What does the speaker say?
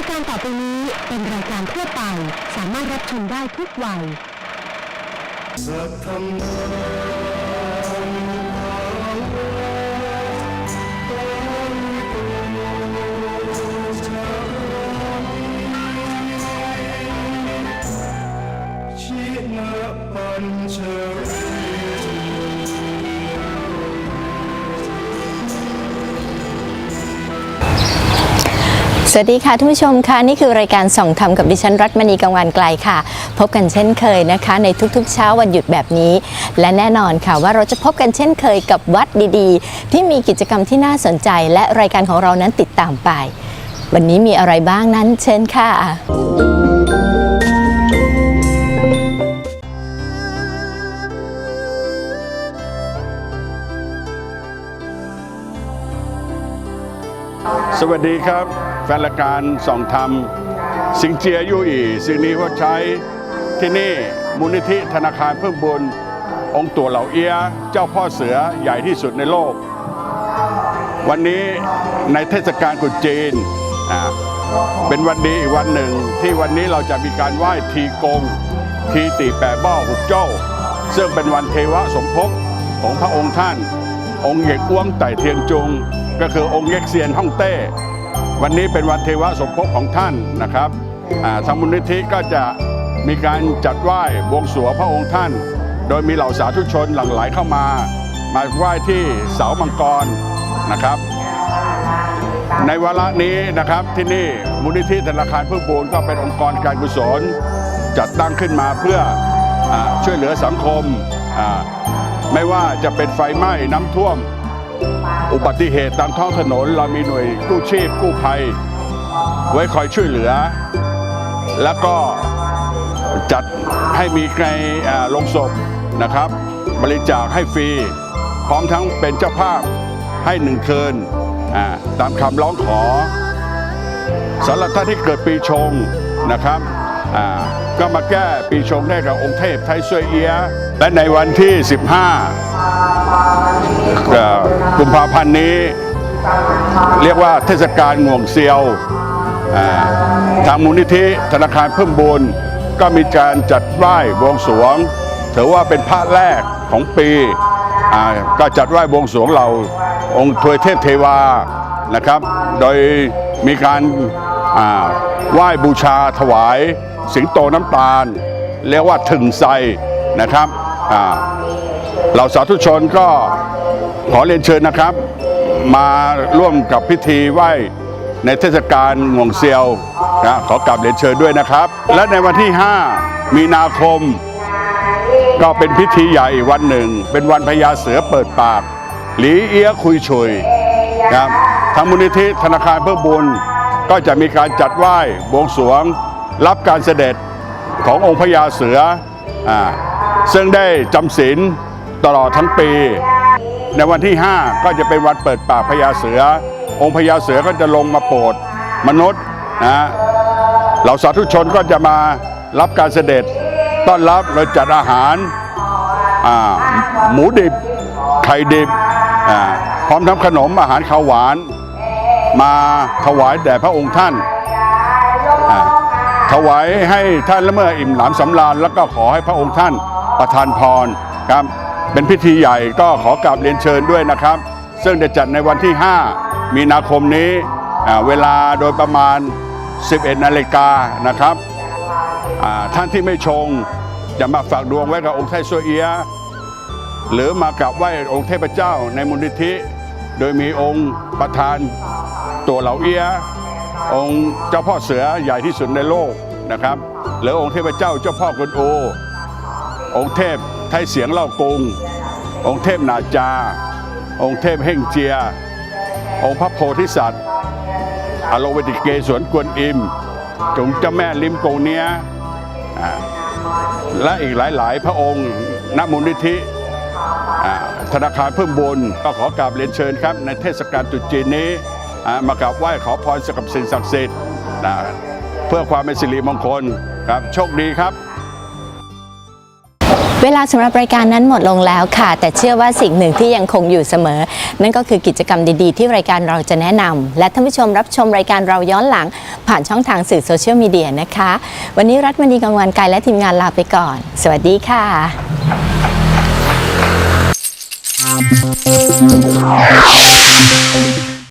ายการต่อไปนี้เป็นรายการทั่วไป สามารถรับชมได้ทุกวัย สัทธรรมชินปัญชร สวัสดีค่ะท่านผู้ชมค่ะนี่คือรายการส่องธรรมกับดิฉันรัตมณีกังวานไกลค่ะ พบกันเช่นเคยนะคะ ในทุกๆเช้าวันหยุดแบบนี้ และแน่นอนค่ะว่าเราจะพบกันเช่นเคยกับวัดดีๆ ที่มีกิจกรรมที่น่าสนใจ และรายการของเรานั้นติดตามไป วันนี้มีอะไรบ้างนั้นเชิญค่ะสวัสดีครับ แฟนรายการส่องธรรม สิงเจียยู่อีสิ่งนี้ว่าใช้ที่นี่มูลนิธิธนาคารเพิ่มบุญ องค์ตัวเหล่าเอียเจ้าพ่อเสือใหญ่ที่สุดในโลก วันนี้ในเทศกาลกุจีนเป็นวันดีอีกวันหนึ่งที่วันนี้เราจะมีการไหว้ทีกง ทีตีแปะบ้อหุกเจ้า ซึ่งเป็นวันเทวสมภพของพระองค์ท่าน องค์เหยกอ้วงไต่เทียนจุง ก็คือองค์เยกเซียนฮ่องเต้ วันนี้เป็นวันเทวสมภพของท่านนะครับทางมูลนิธิก็จะมีการจัดไหว้บวงสรวงพระองค์ท่าน โดยมีเหล่าสาธุชนหลั่งไหลเข้ามามาไหว้ที่เสามังกรนะครับ ในวาระนี้นะครับที่นี่มูลนิธิธนาคารเพื่อบูรก็เป็นองค์กรการกุศล จัดตั้งขึ้นมาเพื่ออช่วยเหลือสังคม ไม่ว่าจะเป็นไฟไหม้น้ำท่วม อุบัติเหตุตามท้องถนน เรามีหน่วยกู้ชีพกู้ภัย ไว้คอยช่วยเหลือ แล้วก็จัดให้มีในอ่าลงศพนะครับ บริจาคให้ฟรี พร้อมทั้งเป็นเจ้าภาพให้หนึ่งคืนตามคำร้องขอสำหรับท่านที่เกิดปีชงนะครับก็มาแก้ปีชงได้กับองค์เทพไทยซวยเอีย และในวันที่ 15 กุมภาพันธ์นี้ เรียกว่าเทศกาลง่วงเซียว ทางมูลนิธิธนาคารเพิ่มบุญก็มีการจัดไหว้บวงสรวง ถือว่าเป็นพระแรกของปี ก็จัดไหว้บวงสรวงเราองค์ทวยเทพเทวานะครับ โดยมีการไหว้บูชาถวายสิงโตน้ำตาล เรียกว่าถึงไซนะครับ อ่าเราสาธุชนก็ขอเรียนเชิญนะครับ มาร่วมกับพิธีไหว้ในเทศกาลงวงเซียวนะขอกราบเรียนเชิญด้วยนะครับ และในวันที่ 5 มีนาคม ก็เป็นพิธีใหญ่วันหนึ่ง เป็นวันพญาเสือเปิดปาก หลีเอียคุยชุยนะครับทางมูลนิธิธนาคารเพื่อบุญ ก็จะมีการจัดไหว้บวงสรวง รับการเสด็จขององค์พญาเสืออาซึ่งได้จำศีล ตลอดทั้งปี ในวันที่ 5 ก็จะเป็นวันเปิดปากพญาเสือ องค์พญาเสือก็จะลงมาโปรดมนุษย์นะเหล่าสาธุชนก็จะมารับการเสด็จ ต้อนรับเราจัดอาหารหมูดิบไข่ดิบพร้อมทั้งขนมอาหารข้าวหวาน มาถวายแด่พระองค์ท่านถวายให้ท่านและเมื่ออิ่มหนำสำราญแล้วก็ขอให้พระองค์ท่านประทานพรครับ เป็นพิธีใหญ่ก็ขอกราบเรียนเชิญด้วยนะครับ ซึ่งจะจัดในวันที่ 5 มีนาคมนี้เวลาโดยประมาณ 11 นาฬิกานะครับท่านที่ไม่ชงจะมาฝากดวงไว้กับองค์ไทยซัวเอีย หรือมากราบไหว้องค์เทพเจ้าในมูลนิธิ โดยมีองค์ประธานตัวเหล่าเอีย องค์เจ้าพ่อเสือใหญ่ที่สุดในโลกนะครับ หรือองค์เทพเจ้าเจ้าพ่อกวนโอ องค์เทพ ไทยเสียงเล่ากง องค์เทพนาจา องค์เทพเฮ่งเจีย องค์พระโพธิสัตว์อโลเวติเกสวนกวนอิม จงเจ้าแม่ลิมโกเนียและอีกหลาย ๆ พระองค์ณมูลนิธิธนาคารเพิ่มบุญก็ขอกราบเรียนเชิญครับ ในเทศกาลตรุษจีนนี้มากราบไหว้ขอพรสกับสิ่งศักดิ์สิทธิ์เพื่อความเป็นสิริมงคลครับโชคดีครับ เวลาสำหรับรายการนั้นหมดลงแล้วค่ะ แต่เชื่อว่าสิ่งหนึ่งที่ยังคงอยู่เสมอ นั่นก็คือกิจกรรมดีๆ ที่รายการเราจะแนะนำและท่านผู้ชมรับชมรายการเราย้อนหลัง ผ่านช่องทางสื่อโซเชียลมีเดียนะคะ วันนี้รัฐมณีกังวานกายและทีมงานลาไปก่อน สวัสดีค่ะ Thank.